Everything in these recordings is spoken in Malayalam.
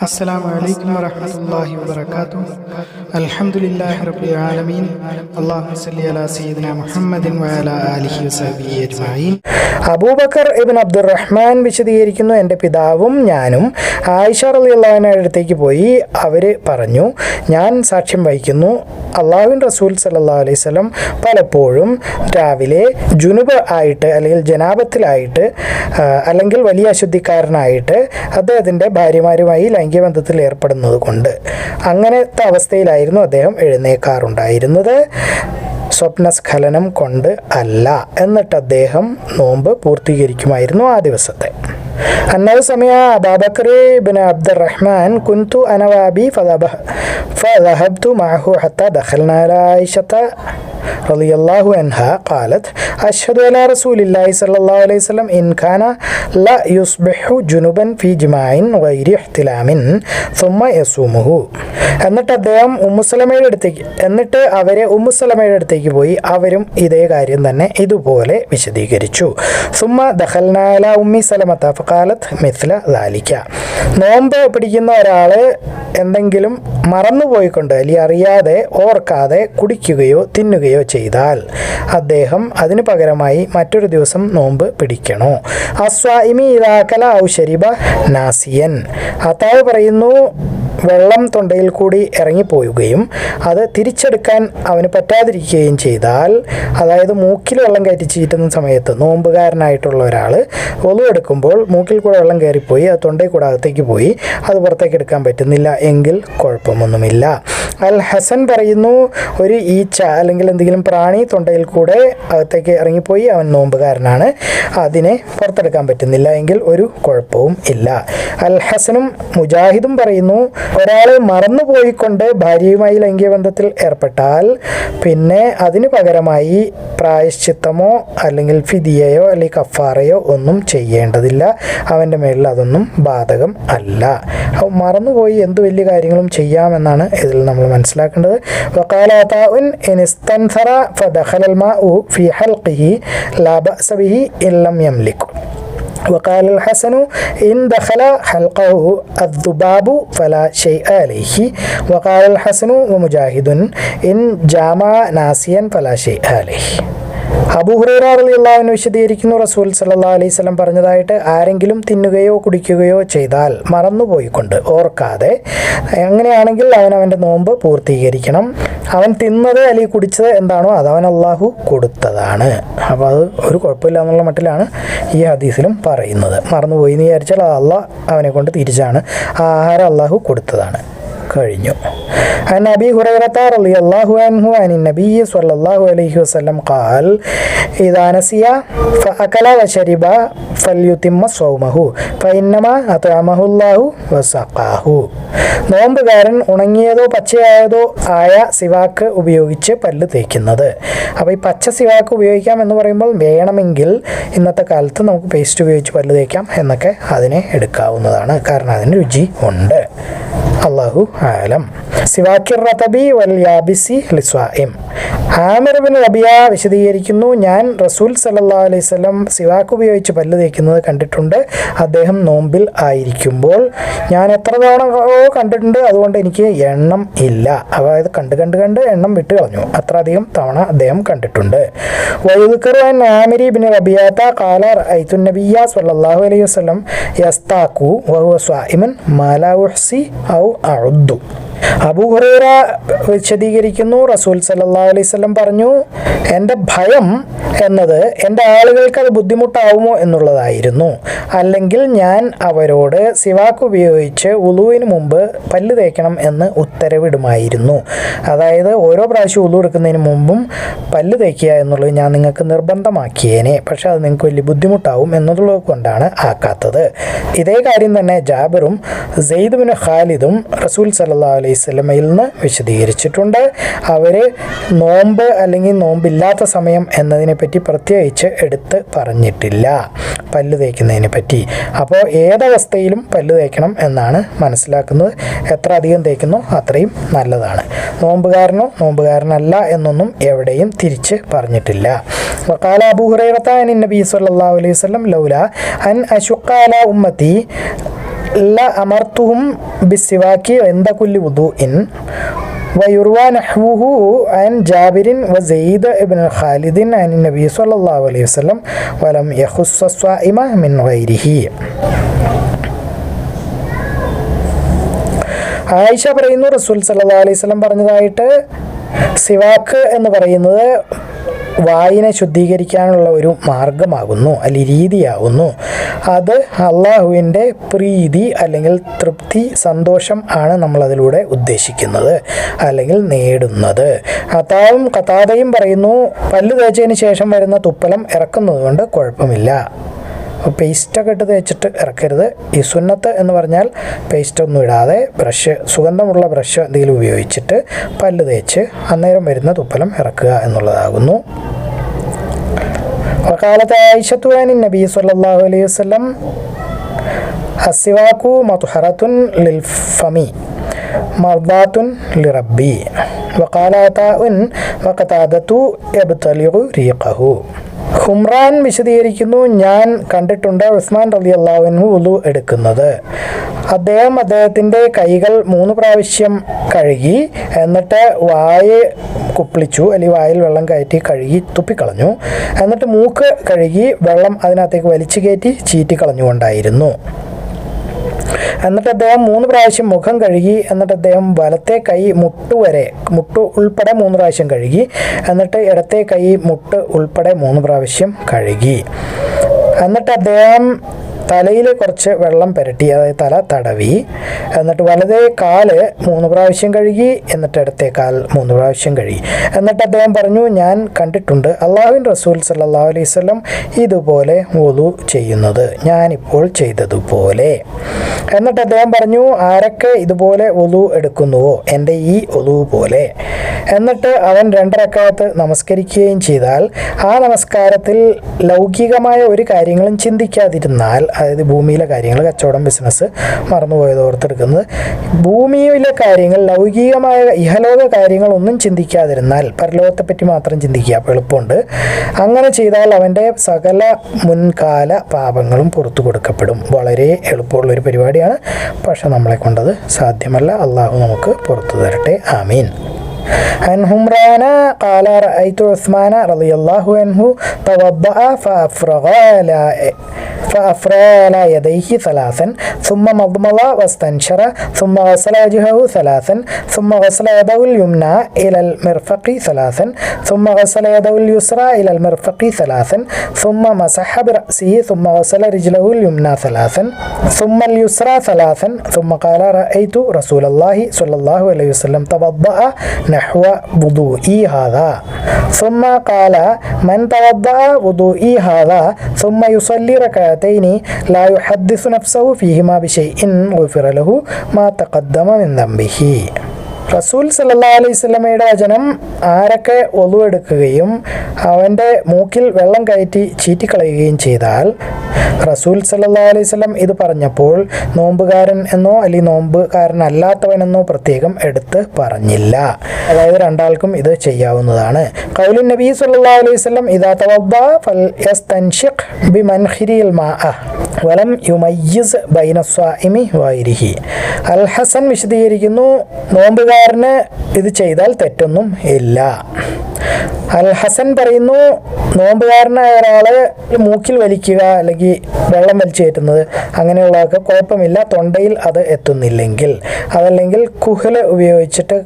السلام عليكم ورحمة الله وبركاته الحمد لله رب العالمين اللهم صل على سيدنا محمد وعلى آله وصحبه أجمعين അബൂബക്കർ ഇബിൻ അബ്ദുറഹ്മാൻ വിശദീകരിക്കുന്നു എൻ്റെ പിതാവും ഞാനും ആയിഷ റളിയല്ലാഹുവിൻ്റെ അടുത്തേക്ക് പോയി അവർ പറഞ്ഞു ഞാൻ സാക്ഷ്യം വഹിക്കുന്നു അള്ളാഹുവിൻ റസൂൽ സല്ലല്ലാഹു അലൈഹി വസല്ലം പലപ്പോഴും രാവിലെ ജുനുബ് ആയിട്ട് അല്ലെങ്കിൽ ജനാപത്തിലായിട്ട് ആ, അല്ലെങ്കിൽ വലിയ അശുദ്ധിക്കാരനായിട്ട് അദ്ദേഹത്തിൻ്റെ ഭാര്യമാരുമായി ലൈംഗിക ബന്ധത്തിൽ ഏർപ്പെടുന്നത് കൊണ്ട് അങ്ങനത്തെ അവസ്ഥയിലായിരുന്നു അദ്ദേഹം എഴുന്നേക്കാറുണ്ടായിരുന്നത്. സ്വപ്നസ്ഖലനം കൊണ്ട് അല്ല എന്നിട്ട് അദ്ദേഹം നോമ്പ് പൂർത്തീകരിക്കുമായിരുന്നു ആ ദിവസത്തെ. أنه سمع أبا بكر بن عبد الرحمن كنت أنا وأبي فذهب- فذهبت معه حتى دخلنا على عائشة رضي الله عنها قالت أشهد على رسول الله صلى الله عليه وسلم إن كان لا يصبح جنبا في جماع غير احتلام ثم يصومه എന്നിട്ട് അദ്ദേഹം ഉമ്മുസലമയുടെ അടുത്തേക്ക് എന്നിട്ട് അവരെ ഉമ്മുസലമയുടെ അടുത്തേക്ക് പോയി അവരും ഇതേ കാര്യം തന്നെ ഇതുപോലെ വിശദീകരിച്ചു സുമ്മ ദഹൽനാല ഉമ്മി സലമത്ത ഫക്കാലത്ത് മിഥ്ല ദാലിക്ക നോമ്പ് പിടിക്കുന്ന ഒരാൾ എന്തെങ്കിലും മറന്നുപോയിക്കൊണ്ട് അല്ലെങ്കിൽ അറിയാതെ ഓർക്കാതെ കുടിക്കുകയോ തിന്നുകയോ ചെയ്താൽ അദ്ദേഹം അതിന് പകരമായി മറ്റൊരു ദിവസം നോമ്പ് പിടിക്കണോ. അസ്വാഇമി ഇതാക്കല ഔ ശരിബ നാസിയൻ. അത്താവ് പറയുന്നു വെള്ളം തൊണ്ടയിൽ കൂടി ഇറങ്ങിപ്പോവുകയും അത് തിരിച്ചെടുക്കാൻ അവന് പറ്റാതിരിക്കുകയും ചെയ്താൽ അതായത് മൂക്കിൽ വെള്ളം കയറ്റി ചീറ്റുന്ന സമയത്ത് നോമ്പുകാരനായിട്ടുള്ള ഒരാൾ ഒളു എടുക്കുമ്പോൾ മൂക്കിൽ കൂടെ വെള്ളം കയറിപ്പോയി അത് തൊണ്ടയിൽ കൂടെ അകത്തേക്ക് പോയി അത് പുറത്തേക്ക് എടുക്കാൻ പറ്റുന്നില്ല എങ്കിൽ കുഴപ്പമൊന്നുമില്ല. അൽ ഹസൻ പറയുന്നു ഒരു ഈച്ച അല്ലെങ്കിൽ എന്തെങ്കിലും പ്രാണി തൊണ്ടയിൽ കൂടെ അകത്തേക്ക് ഇറങ്ങിപ്പോയി അവൻ നോമ്പുകാരനാണ് അതിനെ പുറത്തെടുക്കാൻ പറ്റുന്നില്ല എങ്കിൽ ഒരു കുഴപ്പവും ഇല്ല. അൽ ഹസനും മുജാഹിദും പറയുന്നു ഒരാളെ മറന്നുപോയിക്കൊണ്ട് ഭാര്യയുമായി ലൈംഗികബന്ധത്തിൽ ഏർപ്പെട്ടാൽ പിന്നെ അതിന് പകരമായി പ്രായശ്ചിത്തമോ അല്ലെങ്കിൽ ഫിദിയയോ അല്ലെങ്കിൽ കഫാറയോ ഒന്നും ചെയ്യേണ്ടതില്ല. അവന്റെ മേളിൽ അതൊന്നും ബാധകം അല്ല. അപ്പോൾ മറന്നുപോയി എന്ത് വലിയ കാര്യങ്ങളും ചെയ്യാമെന്നാണ് ഇതിൽ നമ്മൾ മനസ്സിലാക്കേണ്ടത്. ഫി ഹൽഖിഹി ലാബ സബിഹി ഇല്ലം യംലിക്കും وقال الحسن إن دخل حلقه الذباب فلا شيء عليه. وقال الحسن ومجاهد إن جامع ناسيا فلا شيء عليه. അബൂ ഹുറൈറ റളിയല്ലാഹു വിശദീകരിക്കുന്നു. റസൂൽ സല്ലല്ലാഹു അലൈഹി പറഞ്ഞതായിട്ട് ആരെങ്കിലും തിന്നുകയോ കുടിക്കുകയോ ചെയ്താൽ മറന്നുപോയിക്കൊണ്ട് ഓർക്കാതെ അങ്ങനെയാണെങ്കിൽ അവൻ അവന്റെ നോമ്പ് പൂർത്തീകരിക്കണം. അവൻ തിന്നത് അല്ലെങ്കിൽ കുടിച്ചത് എന്താണോ അത് അവൻ അള്ളാഹു കൊടുത്തതാണ്. അപ്പോൾ അത് ഒരു കുഴപ്പമില്ല എന്നുള്ള മട്ടിലാണ് ഈ ഹദീസിലും പറയുന്നത്. മറന്നുപോയി എന്ന് വിചാരിച്ചാൽ അത് അള്ളാഹ് അവനെ കൊണ്ട് തിരിച്ചാണ്. ആ ആഹാരം അള്ളാഹു കൊടുത്തതാണ്. കഴിഞ്ഞു عن أبي هريرة رضي الله عنه عن النبي صلى الله عليه وسلم قال إذا نسي فأكل وشرب فليتم صومه فإنما أطعمه الله وسقاه നോമ്പുകാരൻ ഉണങ്ങിയതോ പച്ചയായതോ ആയ സിവാക്ക് ഉപയോഗിച്ച് പല്ല് തേക്കുന്നത് അപ്പോൾ ഈ പച്ച സിവാക്ക് ഉപയോഗിക്കാം എന്ന് പറയുമ്പോൾ വേണമെങ്കിൽ ഇന്നത്തെ കാലത്ത് നമുക്ക് പേസ്റ്റ് ഉപയോഗിച്ച് പല്ല് തേക്കാം എന്നൊക്കെ അതിനെ എടുക്കാവുന്നതാണ് കാരണം അതിന് രുചി ഉണ്ട് അള്ളാഹു ആലം. സിവാക്കിർ റതബി വൽ യാബിസി ലിസ്വാഇം. ആമിർ ബിൻ റബിയ വിശദീകരിക്കുന്നു ഞാൻ റസൂൽ സല്ലാ അലൈഹി വസല്ലം സിവാക്ക് ഉപയോഗിച്ച് പല്ല് തേക്കുന്നത് കണ്ടിട്ടുണ്ട്. അദ്ദേഹം നോമ്പിൽ ആയിരിക്കുമ്പോൾ ഞാൻ എത്ര തവണ കണ്ടിട്ടുണ്ട് അതുകൊണ്ട് എനിക്ക് എണ്ണം ഇല്ല. അതായത് കണ്ട് കണ്ട് കണ്ട് എണ്ണം വിട്ട് കളഞ്ഞു. അത്ര അധികം തവണ അദ്ദേഹം കണ്ടിട്ടുണ്ട്. വൈദുക്കറുവാൻ ആമിരി ബിൻ റബിയാത്ത കാല ഐത്തു നബിയ സല്ലല്ലാഹു അലൈഹി വസല്ലം യസ്താക്കു സ്വാഇമൻ മാലാ ഉഹ്സി ഔ അഉദ്ദു അബൂ വിശദീകരിക്കുന്നു. റസൂൽ സല്ലാ അലൈഹി വസല്ലം പറഞ്ഞു എന്റെ ഭയം എന്നത് എന്റെ ആളുകൾക്ക് അത് ബുദ്ധിമുട്ടാവുമോ എന്നുള്ളതായിരുന്നു. അല്ലെങ്കിൽ ഞാൻ അവരോട് സിവാക്ക് ഉപയോഗിച്ച് ഉളുവിന് മുമ്പ് പല്ല് തേക്കണം എന്ന് ഉത്തരവിടുമായിരുന്നു. അതായത് ഓരോ പ്രാവശ്യം ഉളു എടുക്കുന്നതിന് മുമ്പും പല്ല് തേക്കുക എന്നുള്ളത് ഞാൻ നിങ്ങൾക്ക് നിർബന്ധമാക്കിയേനെ. പക്ഷെ അത് നിങ്ങൾക്ക് വലിയ ബുദ്ധിമുട്ടാവും എന്നുള്ളത് കൊണ്ടാണ് ആക്കാത്തത്. ഇതേ കാര്യം തന്നെ ജാബറും സെയ്ദ് ബിൻ ഖാലിദും റസൂൽ സല്ലാ അലൈഹി സ്വലമയിൽ നിന്ന് വിശദീകരിച്ചിട്ടുണ്ട്. അവർ നോമ്പ് അല്ലെങ്കിൽ നോമ്പില്ലാത്ത സമയം എന്നതിനെ പറ്റി പ്രത്യേകിച്ച് എടുത്ത് പറഞ്ഞിട്ടില്ല. പല്ല് തേക്കുന്നതിനെ പറ്റി. അപ്പോൾ ഏതവസ്ഥയിലും പല്ല് തേക്കണം എന്നാണ് മനസ്സിലാക്കുന്നത്. എത്ര അധികം തേക്കുന്നോ അത്രയും നല്ലതാണ്. നോമ്പുകാരനോ നോമ്പുകാരനല്ല എന്നൊന്നും എവിടെയും തിരിച്ച് പറഞ്ഞിട്ടില്ല. വക്കാല അബൂഹുറൈറത്ത അൻ നബി സല്ലാ അലൈഹി വസ്ലം ലൗല അൻ അഷുക്കാല ഉമ്മത്തി ല അമർത്തുഹും ബിസിവാക്കി എന്ത കുല്ലി വുദു ഇൻ ويروى نحوه عن جابر وزيد بن خالد عن النبي صلى الله عليه وسلم ولم يخص الصائم من غيره ആയിഷ പറയുന്നു റസൂൽ സല്ലാ അലൈഹി സ്വലം പറഞ്ഞതായിട്ട് സിവാക്ക് എന്ന് പറയുന്നത് വായിനെ ശുദ്ധീകരിക്കാനുള്ള ഒരു മാർഗമാകുന്നു അല്ലെങ്കിൽ രീതിയാകുന്നു. അത് അള്ളാഹുവിന്റെ പ്രീതി അല്ലെങ്കിൽ തൃപ്തി സന്തോഷം ആണ് നമ്മളതിലൂടെ ഉദ്ദേശിക്കുന്നത് അല്ലെങ്കിൽ നേടുന്നത്. അതാവും കഥാതയും പറയുന്നു പല്ല് തേച്ചതിന് ശേഷം വരുന്ന തുപ്പലം ഇറക്കുന്നത് കൊണ്ട് കുഴപ്പമില്ല. പേസ്റ്റൊക്കെ ഇട്ട് തേച്ചിട്ട് ഇറക്കരുത്. ഈ സുന്നത്ത് എന്ന് പറഞ്ഞാൽ പേസ്റ്റൊന്നും ഇടാതെ ബ്രഷ് സുഗന്ധമുള്ള ബ്രഷ് എന്തെങ്കിലും ഉപയോഗിച്ചിട്ട് പല്ല് തേച്ച് അന്നേരം വരുന്ന തുപ്പലം ഇറക്കുക എന്നുള്ളതാകുന്നു. وقالت عائشة عن النبي صلى الله عليه وسلم السواك مطهرة للفم مرضاة لربي. وقال عطاء وقتادة يبتلغ ريقه. ഹുംറാൻ വിശദീകരിക്കുന്നു. ഞാൻ കണ്ടിട്ടുണ്ട് ഉസ്മാൻ റലി അള്ളാഹുവിനു ഉലു എടുക്കുന്നത്. അദ്ദേഹം അദ്ദേഹത്തിന്റെ കൈകൾ മൂന്ന് പ്രാവശ്യം കഴുകി എന്നിട്ട് വായ കുപ്പിളിച്ചു അല്ലെങ്കിൽ വായിൽ വെള്ളം കയറ്റി കഴുകി തുപ്പിക്കളഞ്ഞു. എന്നിട്ട് മൂക്ക് കഴുകി വെള്ളം അതിനകത്തേക്ക് വലിച്ചു കയറ്റി ചീറ്റി കളഞ്ഞുകൊണ്ടായിരുന്നു എന്നിട്ട് അദ്ദേഹം മൂന്ന് പ്രാവശ്യം മുഖം കഴുകി എന്നിട്ട് അദ്ദേഹം വലത്തെ കൈ മുട്ട് വരെ മുട്ട് ഉൾപ്പെടെ മൂന്ന് പ്രാവശ്യം കഴുകി എന്നിട്ട് ഇടത്തെ കൈ മുട്ട് ഉൾപ്പെടെ മൂന്ന് പ്രാവശ്യം കഴുകി. എന്നിട്ട് അദ്ദേഹം തലയിൽ കുറച്ച് വെള്ളം പുരട്ടി അതായത് തല തടവി. എന്നിട്ട് വലതേ കാൽ മൂന്ന് പ്രാവശ്യം കഴുകി എന്നിട്ട് ഇടത്തെ കാൽ മൂന്ന് പ്രാവശ്യം കഴുകി. എന്നിട്ട് അദ്ദേഹം പറഞ്ഞു ഞാൻ കണ്ടിട്ടുണ്ട് അള്ളാഹുവിൻ റസൂൽ സല്ലാ അലൈഹി സ്വലം ഇതുപോലെ ഒതു ചെയ്യുന്നത്. ഞാനിപ്പോൾ ചെയ്തതുപോലെ. എന്നിട്ട് അദ്ദേഹം പറഞ്ഞു ആരൊക്കെ ഇതുപോലെ ഒതു എടുക്കുന്നുവോ? എന്റെ ഈ ഒതു പോലെ. എന്നിട്ട് അവൻ രണ്ടരക്കാലത്ത് നമസ്കരിക്കുകയും ചെയ്താൽ ആ നമസ്കാരത്തിൽ ലൗകികമായ ഒരു കാര്യങ്ങളും ചിന്തിക്കാതിരുന്നാൽ അതായത് ഭൂമിയിലെ കാര്യങ്ങൾ കച്ചവടം ബിസിനസ് മറന്നുപോയത് ഓർത്തെടുക്കുന്നത്. ഭൂമിയിലെ കാര്യങ്ങൾ ലൗകികമായ ഇഹലോക കാര്യങ്ങളൊന്നും ചിന്തിക്കാതിരുന്നാൽ പരലോകത്തെ പറ്റി മാത്രം ചിന്തിക്കുക അപ്പോൾ എളുപ്പമുണ്ട്. അങ്ങനെ ചെയ്താൽ അവന്റെ സകല മുൻകാല പാപങ്ങളും പുറത്തു കൊടുക്കപ്പെടും. വളരെ എളുപ്പമുള്ള ഒരു പരിപാടിയാണ്. പക്ഷെ നമ്മളെ കൊണ്ടത് സാധ്യമല്ല. അള്ളാഹു നമുക്ക് പുറത്തു തരട്ടെ. ആമീൻ. عن همران قال رأيت عثمان رضي الله عنه توضأ فأفرغ على فأفرغ على يديه ثلاثا ثم مضمض واستنشر ثم غسل وجهه ثلاثا ثم غسل يده اليمنى إلى المرفق ثلاثا ثم غسل يده اليسرى إلى المرفق ثلاثا ثم مسح برأسه ثم غسل رجله اليمنى ثلاثا ثم اليسرى ثلاثا ثم قال رأيت رسول الله صلى الله عليه وسلم توضأ نحو وضوئي هذا ثم قال من توضأ وضوئي هذا ثم يصلي ركعتين لا يحدث نفسه فيهما بشيء غفر له ما تقدم من ذنبه റസൂൽ സല്ലാ അലൈഹി സ്വലമയുടെ വചനം ആരൊക്കെ ഒലുവെടുക്കുകയും അവൻ്റെ മൂക്കിൽ വെള്ളം കയറ്റി ചീറ്റിക്കളയുകയും ചെയ്താൽ റസൂൽ സല്ലാ അലൈഹി സ്വലം ഇത് പറഞ്ഞപ്പോൾ നോമ്പുകാരൻ എന്നോ അല്ലെങ്കിൽ നോമ്പുകാരനല്ലാത്തവനെന്നോ പ്രത്യേകം എടുത്ത് പറഞ്ഞില്ല. അതായത് രണ്ടാൾക്കും ഇത് ചെയ്യാവുന്നതാണ്. കൗലിൻ നബി സല്ലാ അലൈഹി സ്വലം ഇതാ തവബ്ബ ഫൽ മാ വലം അൽ ഹസൻ വിശദീകരിക്കുന്നു നോമ്പുകാരന് ഇത് ചെയ്താൽ തെറ്റൊന്നും ഇല്ല. അൽ ഹസൻ പറയുന്നു നോമ്പുകാരനായ ഒരാൾ മൂക്കിൽ വലിക്കുക അല്ലെങ്കിൽ വെള്ളം വലിച്ചു കയറ്റുന്നത് അങ്ങനെയുള്ളതൊക്കെ കുഴപ്പമില്ല തൊണ്ടയിൽ അത് എത്തുന്നില്ലെങ്കിൽ. അതല്ലെങ്കിൽ കുഹല ഉപയോഗിച്ചിട്ട്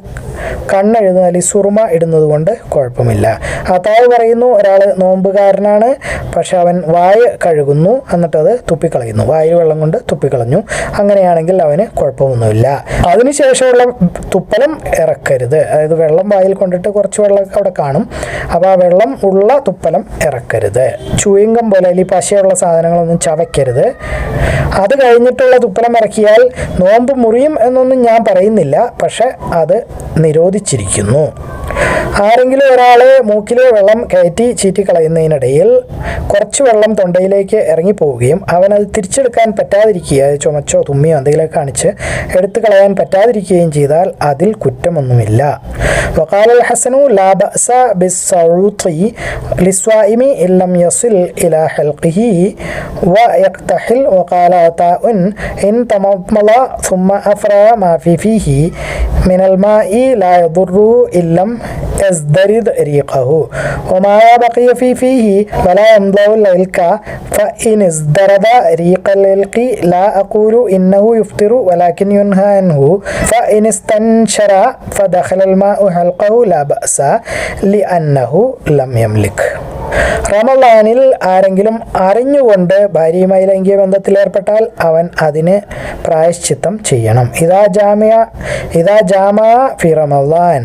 കണ്ണെഴുതുന്ന അല്ലെങ്കിൽ സുറുമ ഇടുന്നത് കൊണ്ട് കുഴപ്പമില്ല. അതാവ് പറയുന്നു ഒരാൾ നോമ്പുകാരനാണ് പക്ഷെ അവൻ വായ കഴുകുന്നു എന്നിട്ടത് തുപ്പിക്കളയുന്നു. വായു വെള്ളം കൊണ്ട് തുപ്പിക്കളഞ്ഞു. അങ്ങനെയാണെങ്കിൽ അവന് കുഴപ്പമൊന്നുമില്ല. അതിനുശേഷമുള്ള തുപ്പലം ഇറക്കരുത്. അതായത് വെള്ളം വായിൽ കൊണ്ടിട്ട് കുറച്ച് വെള്ളം അവിടെ കാണും. അപ്പോൾ ആ വെള്ളം ഉള്ള തുപ്പലം ഇറക്കരുത്. ചുയിങ്കം പോലെ അല്ലെങ്കിൽ പശയുള്ള സാധനങ്ങളൊന്നും ചവയ്ക്കരുത്. അത് കഴിഞ്ഞിട്ടുള്ള തുപ്പലം ഇറക്കിയാൽ നോമ്പ് മുറിയും എന്നൊന്നും ഞാൻ പറയുന്നില്ല. പക്ഷെ അത് നിരോധിച്ചിരിക്കുന്നു. ആരെങ്കിലും ഒരാൾ മൂക്കിൽ വെള്ളം കയറ്റി ചീറ്റിക്കളയുന്നതിനിടയിൽ കുറച്ച് വെള്ളം തൊണ്ടയിലേക്ക് ഇറങ്ങിപ്പോവുകയും അവനത് തിരിച്ചെടുക്കാൻ പറ്റാതിരിക്കുക അത് ചുമച്ചോ തുമ്മിയോ എന്തെങ്കിലുമൊക്കെ കാണിച്ച് എടുത്തു കളയാൻ പറ്റാതിരിക്കുകയും ചെയ്താൽ അതിൽ കുറ്റമൊന്നുമില്ല وقال الحسن لا بأس بالصوت للصائم إن لم يصل إلى حلقه ويقتحل وقال عطاء إن تمضمض ثم أفرى ما في فيه من الماء لا يضر إن لم يزدرد ريقه. وما بقي في فيه فلا يمضغ العلك فإن ازدرد ريق العلق لا أقول إنه يفطر ولكن ينهى عنه. فإن استنشر فدخل الماء حلقه لا بأس لأنه لم يملك. റമലാനിൽ ആരെങ്കിലും അറിഞ്ഞുകൊണ്ട് ഭാര്യയുമായി ലൈംഗിക ബന്ധത്തിൽ ഏർപ്പെട്ടാൽ അവൻ അതിന് പ്രായശ്ചിത്തം ചെയ്യണം. ഇതാ ജാമ്യ ഇതാ ജാമ ഫി റമലാൻ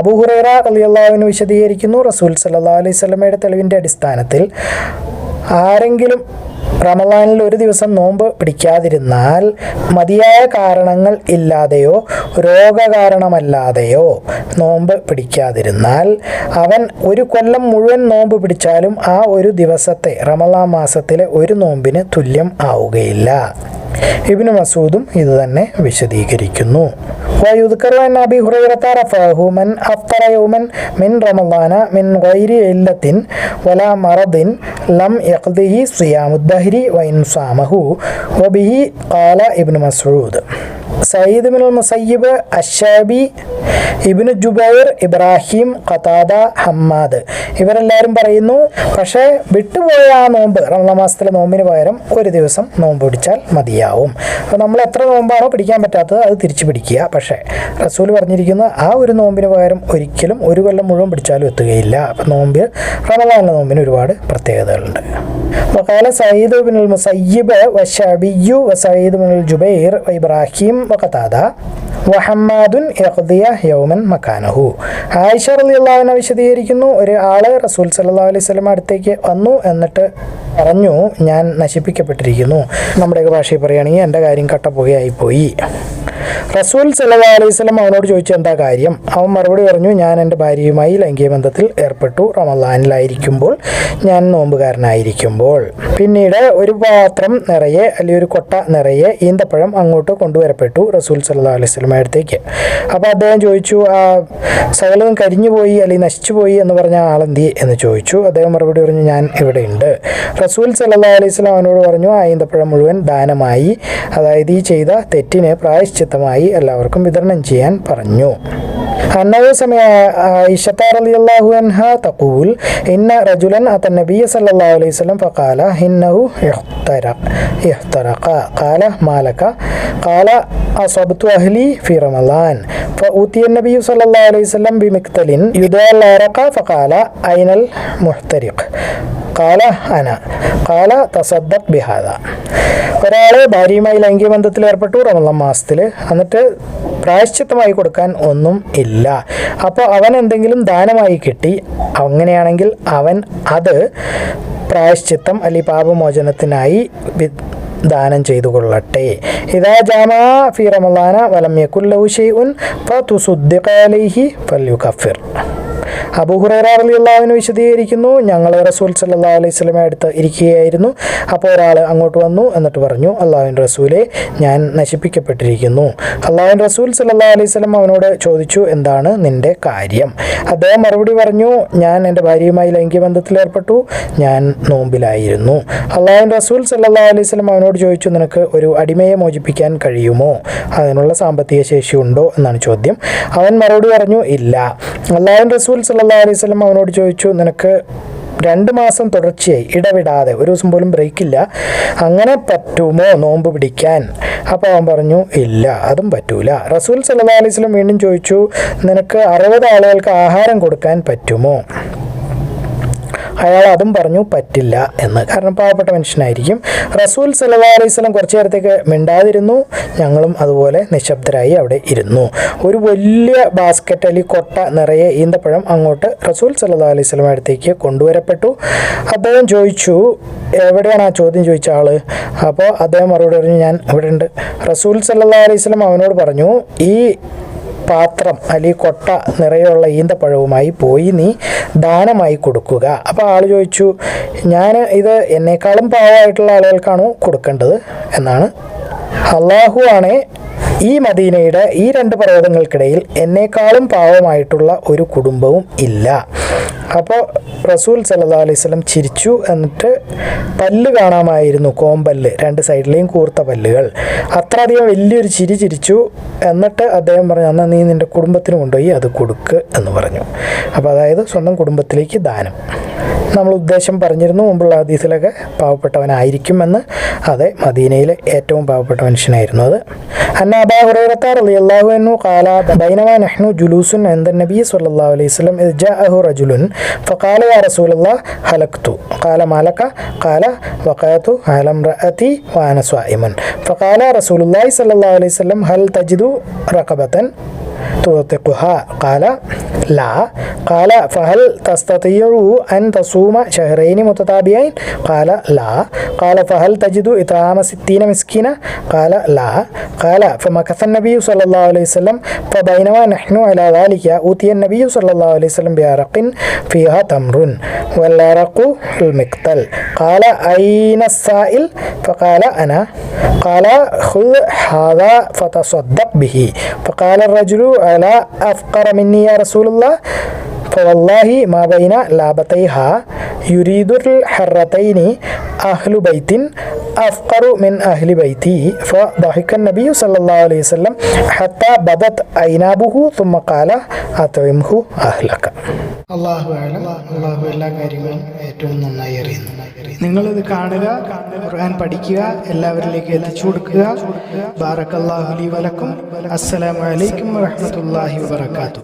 അബുഹുറൈറ അലിയല്ലാവിന് വിശദീകരിക്കുന്നു. റസൂൽ സല്ലാ അലൈഹി സ്വലമയുടെ തെളിവിന്റെ അടിസ്ഥാനത്തിൽ ആരെങ്കിലും റമലാനിൽ ഒരു ദിവസം നോമ്പ് പിടിക്കാതിരുന്നാൽ മതിയായ കാരണങ്ങൾ ഇല്ലാതെയോ രോഗകാരണമല്ലാതെയോ നോമ്പ് പിടിക്കാതിരുന്നാൽ അവൻ ഒരു കൊല്ലം മുഴുവൻ നോമ്പ് പിടിച്ചാലും ആ ഒരു ദിവസത്തെ റമലാൻ മാസത്തിലെ ഒരു നോമ്പിന് തുല്യം ആവുകയില്ല. ഇബിന് മസൂദും ഇത് തന്നെ വിശദീകരിക്കുന്നു. ويذكر عن أبي هريرة رفعه من أفطر يوما من رمضان من غير علة ولا مرض لم يقضه صيام الدهر وإن صامه وبه قال ابن مسعود സയ്യിദ് ബിൻ മുസയ്യിബ് അഷാബി ഇബിന് ജുബൈർ ഇബ്രാഹിം ഖതാദ ഹമ്മാദ് ഇവരെല്ലാവരും പറയുന്നു പക്ഷേ വിട്ടുപോയ ആ നോമ്പ് റമദാൻ മാസത്തിലെ നോമ്പിന് പകരം ഒരു ദിവസം നോമ്പ് പിടിച്ചാൽ മതിയാവും അപ്പോൾ നമ്മൾ എത്ര നോമ്പാണോ പിടിക്കാൻ പറ്റാത്തത് അത് തിരിച്ചു പിടിക്കുക പക്ഷേ റസൂൽ പറഞ്ഞിരിക്കുന്ന ആ ഒരു നോമ്പിന് പകരം ഒരിക്കലും ഒരു കൊല്ലം മുഴുവൻ പിടിച്ചാലും എത്തുകയില്ല അപ്പം നോമ്പ് റമദാനിലെ നോമ്പിന് ഒരുപാട് പ്രത്യേകതകളുണ്ട് وقال سعيد بن المسيب والشعبي وسعيد بن الجبير وإبراهيم കത്താത വഹമ്മാദുൻ എഹ്ദിയ യൗമൻ മക്കാനഹു ആയിഷ റലിയുള്ളവനെ വിശദീകരിക്കുന്നു ഒരു ആൾ റസൂൽ സല്ലാ അലൈഹി സ്വലം അടുത്തേക്ക് വന്നു എന്നിട്ട് പറഞ്ഞു ഞാൻ നശിപ്പിക്കപ്പെട്ടിരിക്കുന്നു. നമ്മുടെയൊക്കെ ഭാഷയിൽ പറയുകയാണെങ്കിൽ എന്റെ കാര്യം കട്ടപ്പുകയായിപ്പോയി റസൂൽ സല്ലല്ലാഹു അലൈഹി വസല്ലം അവനോട് ചോദിച്ച എന്താ കാര്യം? അവൻ മറുപടി പറഞ്ഞു ഞാൻ എന്റെ ഭാര്യയുമായി ലൈംഗിക ബന്ധത്തിൽ ഏർപ്പെട്ടു. റമദാനിലായിരിക്കുമ്പോൾ ഞാൻ നോമ്പുകാരനായിരിക്കുമ്പോൾ. പിന്നീട് ഒരു പാത്രം നിറയെ അല്ലെങ്കിൽ ഒരു കൊട്ട നിറയെ ഈന്തപ്പഴം അങ്ങോട്ട് കൊണ്ടുവരപ്പെട്ടു റസൂൽ സല്ലാ അലൈഹി വസല്ലം അടുത്തേക്ക്. അപ്പോൾ അദ്ദേഹം ചോദിച്ചു ആ സകലതും കരിഞ്ഞു പോയി അല്ലെങ്കിൽ നശിച്ചു പോയി എന്ന് പറഞ്ഞ ആളെന്തി? എന്ന് ചോദിച്ചു. അദ്ദേഹം മറുപടി പറഞ്ഞു ഞാൻ ഇവിടെയുണ്ട്. റസൂൽ സല്ലാ അലൈഹി വസല്ലം അവനോട് പറഞ്ഞു ആ ഈന്തപ്പഴം മുഴുവൻ ദാനമായി അതായത് ഈ ചെയ്ത തെറ്റിനെ തെറ്റിന് പ്രായശ്ചിത്തമായി എല്ലാവർക്കും വിതരണം ചെയ്യാൻ പറഞ്ഞു. أنه سمع عائشة رضي الله عنها تقول إن رجلا أتى النبي صلى الله عليه وسلم فقال إنه احترق احترق قال ما لك قال أصبت أهلي في رمضان فأوتي النبي صلى الله عليه وسلم بمقتل يدعى العرق فقال أين المحترق قال أنا قال تصدق بهذا ഒരാൾ ഭാര്യയുമായി ലൈംഗിക ബന്ധത്തിൽ ഏർപ്പെട്ടു റമദാൻ മാസത്തിൽ എന്നിട്ട് പ്രായശ്ചിത്തമായി കൊടുക്കാൻ ഒന്നും ഇല്ല അപ്പോൾ അവൻ എന്തെങ്കിലും ദാനമായി കിട്ടി അങ്ങനെയാണെങ്കിൽ അവൻ അത് പ്രായശ്ചിത്തം അല്ലെങ്കിൽ പാപമോചനത്തിനായി ദാനം ചെയ്തു കൊള്ളട്ടെ. ഇതാ ജാമാ ഫി റമദാന വലം യകുല്ലഹു ഷൈഉൻ ഫതുസുദ്ദിഖ ഫല്യുകഫിർ അബൂഹുറൈറ വിശദീകരിക്കുന്നു ഞങ്ങൾ റസൂൽ സല്ലാ അലൈഹി സ്വലമെ അടുത്ത് ഇരിക്കുകയായിരുന്നു. അപ്പോൾ ഒരാൾ അങ്ങോട്ട് വന്നു എന്നിട്ട് പറഞ്ഞു അള്ളാഹുവിൻ റസൂലെ ഞാൻ നശിപ്പിക്കപ്പെട്ടിരിക്കുന്നു. അള്ളാഹുൻ റസൂൽ സല്ലാ അലൈഹി സ്വലം അവനോട് ചോദിച്ചു എന്താണ് നിന്റെ കാര്യം? അദ്ദേഹം മറുപടി പറഞ്ഞു ഞാൻ എന്റെ ഭാര്യയുമായി ലൈംഗിക ബന്ധത്തിൽ ഏർപ്പെട്ടു ഞാൻ നോമ്പിലായിരുന്നു. അള്ളാഹുൻ റസൂൽ സല്ലാ അലൈഹി സ്വലം അവനോട് ചോദിച്ചു നിനക്ക് ഒരു അടിമയെ മോചിപ്പിക്കാൻ കഴിയുമോ? അതിനുള്ള സാമ്പത്തിക ശേഷി ഉണ്ടോ? എന്നാണ് ചോദ്യം. അവൻ മറുപടി പറഞ്ഞു ഇല്ല. അള്ളാഹുൻ റസൂൽ സല്ലല്ലാഹു അലൈഹി സ്വലം അവനോട് ചോദിച്ചു നിനക്ക് രണ്ട് മാസം തുടർച്ചയായി ഇടവിടാതെ ഒരു ദിവസം പോലും ബ്രേക്കില്ല അങ്ങനെ പറ്റുമോ നോമ്പ് പിടിക്കാൻ? അപ്പോൾ അവൻ പറഞ്ഞു ഇല്ല അതും പറ്റൂല. റസൂൽ സല്ലാ അലൈഹി സ്വലം വീണ്ടും ചോദിച്ചു നിനക്ക് അറുപത് ആളുകൾക്ക് ആഹാരം കൊടുക്കാൻ പറ്റുമോ? അയാൾ അതും പറഞ്ഞു പറ്റില്ല എന്ന്. കാരണം പാവപ്പെട്ട മനുഷ്യനായിരിക്കും. റസൂൽ സലഹ് അലൈഹി വസല്ലം കുറച്ചു നേരത്തേക്ക് മിണ്ടാതിരുന്നു. ഞങ്ങളും അതുപോലെ നിശബ്ദരായി അവിടെ ഇരുന്നു. ഒരു വലിയ ബാസ്ക്കറ്റ് അല്ലെങ്കിൽ കൊട്ട നിറയെ ഈന്തപ്പഴം അങ്ങോട്ട് റസൂൽ സല്ലല്ലാഹു അലൈഹി സ്വലം അടുത്തേക്ക് കൊണ്ടുവരപ്പെട്ടു. അദ്ദേഹം ചോദിച്ചു എവിടെയാണ് ആ ചോദ്യം? ചോദിച്ച ആൾ. അപ്പോൾ അദ്ദേഹം മറുപടി പറഞ്ഞു ഞാൻ ഇവിടെ ഉണ്ട് റസൂൽ സല്ലാ അലൈഹി സ്വലം അവനോട് പറഞ്ഞു ഈ പാത്രം അല്ലെങ്കിൽ കൊട്ട നിറയുള്ള ഈന്തപ്പഴവുമായി പോയി നീ ദാനമായി കൊടുക്കുക. അപ്പോൾ ആൾ ചോദിച്ചു ഞാൻ ഇത് എന്നേക്കാളും പാവമായിട്ടുള്ള ആളുകൾക്കാണോ കൊടുക്കേണ്ടത്? എന്നാണ്. അള്ളാഹു ആണ് ഈ മദീനയുടെ ഈ രണ്ട് പർവതങ്ങൾക്കിടയിൽ എന്നേക്കാളും പാവമായിട്ടുള്ള ഒരു കുടുംബവും ഇല്ല. അപ്പോൾ റസൂൽ സല്ലാ അലൈഹി സ്വലം ചിരിച്ചു എന്നിട്ട് പല്ല് കാണാമായിരുന്നു കോമ്പല്ല് രണ്ട് സൈഡിലെയും കൂർത്ത പല്ലുകൾ. അത്രയധികം വലിയൊരു ചിരി ചിരിച്ചു എന്നിട്ട് അദ്ദേഹം പറഞ്ഞു എന്നാൽ നീ നിന്റെ കുടുംബത്തിന് കൊണ്ടുപോയി അത് കൊടുക്ക് എന്ന് പറഞ്ഞു. അപ്പോൾ അതായത് സ്വന്തം കുടുംബത്തിലേക്ക് ദാനം. നമ്മൾ ഉദ്ദേശം പറഞ്ഞിരുന്നു മുമ്പുള്ള ഹദീസിലൊക്കെ പാവപ്പെട്ടവനായിരിക്കുമെന്ന്. അതെ മദീനയിലെ ഏറ്റവും പാവപ്പെട്ട മനുഷ്യനായിരുന്നു അത്. അന്ന عن أبا هريرة رضي الله عنه قال بينما نحن جلوس عند النبي صلى الله عليه وسلم إذ جاءه رجل فقال يا رسول الله هلكت قال ما لك قال وقعت على امرأتي وأنا صائم فقال رسول الله صلى الله عليه وسلم هل تجد رقبة تطيقها قال لا. قال فهل تستطيع أن تصوم شهرين متتابعين؟ قال لا. قال فهل تجد إطعام ستين مسكينة قال لا. قال فمكث النبي صلى الله عليه وسلم فبينما نحن على ذلك أوتي النبي صلى الله عليه وسلم بعرق فيها تمر والعرق المقتل. قال أين السائل؟ فقال أنا. قال خذ هذا فتصدق به. فقال الرجل ألا أفقر مني يا رسول റസൂലുള്ള ഫവല്ലാഹി മാബൈന ലാബത്തൈഹ യുരീദുൽ ഹറത്തൈനി അഹ്ലു ബൈത്തിൻ അഫ്കറു മിൻ അഹ്ലി ബൈത്തി. ഫദഹിക്കൻ നബിയു സല്ലല്ലാഹു അലൈഹി വസല്ലം ഹത്ത ബദത് ഐനാബുഹു തുമ്മ ഖാല അത്ഇംഹു അഹ്ലക. അല്ലാഹു അലം അല്ലാഹു എല്ലാ കാര്യങ്ങളും ഏറ്റവും നന്നായി അറിയുന്നു. നിങ്ങൾ ഇത് കാണുക ഖുർആൻ പഠിക്കുക എല്ലാവരിലേക്ക് എത്തിച്ചു കൊടുക്കുക. ബാറക്കല്ലാഹു വലക്കും അസ്സലാമു അലൈക്കും വറഹ്മത്തുള്ളാഹി വബറകാതുഹു